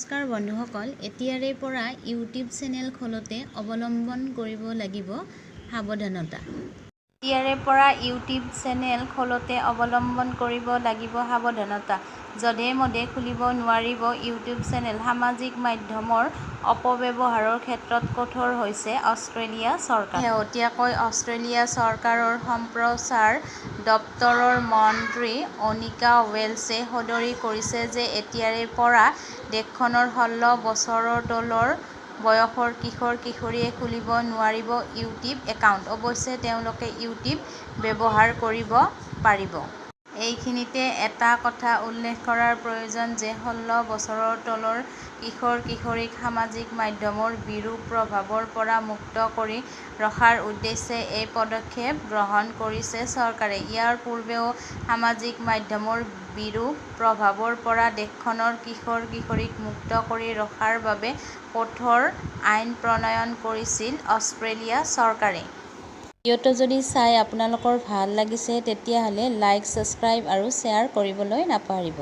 নমস্কাৰ বন্ধুসকল এতিয়াৰে পৰা ইউটিউব চেনেল খোলোতে অৱলম্বন কৰিব লাগিব সাৱধানতা। এতিয়াৰে পৰা ইউটিউব চেনেল খোলোতে অৱলম্বন কৰিব লাগিব সাৱধানতা। যধে মধে খুলিব নোৱাৰিব ইউটিউব চেনেল সামাজিক মাধ্যমৰ অপব্যৱহাৰৰ ক্ষেত্ৰত কঠোৰ হৈছে অষ্ট্ৰেলিয়া চৰকাৰ। শেহতীয়াকৈ অষ্ট্ৰেলিয়া চৰকাৰৰ সম্প্ৰচাৰ দপ্তৰৰ মন্ত্ৰী অনিকা ৱেলছে সদৰি কৰিছে যে এতিয়াৰে পৰা দেশখনৰ ষোল্ল বছৰৰ তলৰ বয়সৰ কিশোৰ-কিশোৰীয়ে খুলিব নোৱাৰিব ইউটিউব একাউণ্ট অৱশ্যে তেওঁলোকে ইউটিউব ব্যৱহাৰ কৰিব পাৰিব। এইখিনিতে এটা কথা উল্লেখ কৰাৰ প্ৰয়োজন যে ষোল্ল বছৰৰ তলৰ কিশোৰ-কিশোৰীক সামাজিক মাধ্যমৰ বিৰূপ প্ৰভাৱৰ পৰা মুক্ত কৰি ৰখাৰ উদ্দেশ্যে এই পদক্ষেপ গ্ৰহণ কৰিছে চৰকাৰে। ইয়াৰ পূৰ্বেও সামাজিক মাধ্যমৰ বিৰূপ প্ৰভাৱৰ পৰা দেশখনৰ কিশোৰ-কিশোৰীক মুক্ত কৰি ৰখাৰ বাবে কঠোৰ আইন প্ৰণয়ন কৰিছিল অষ্ট্ৰেলিয়া চৰকাৰে। ভিডিঅ'টো যদি চাই আপোনালোকৰ ভাল লাগিছে তেতিয়াহ'লে লাইক ছাবস্ক্ৰাইব আৰু শ্বেয়াৰ কৰিবলৈ নাপাহৰিব।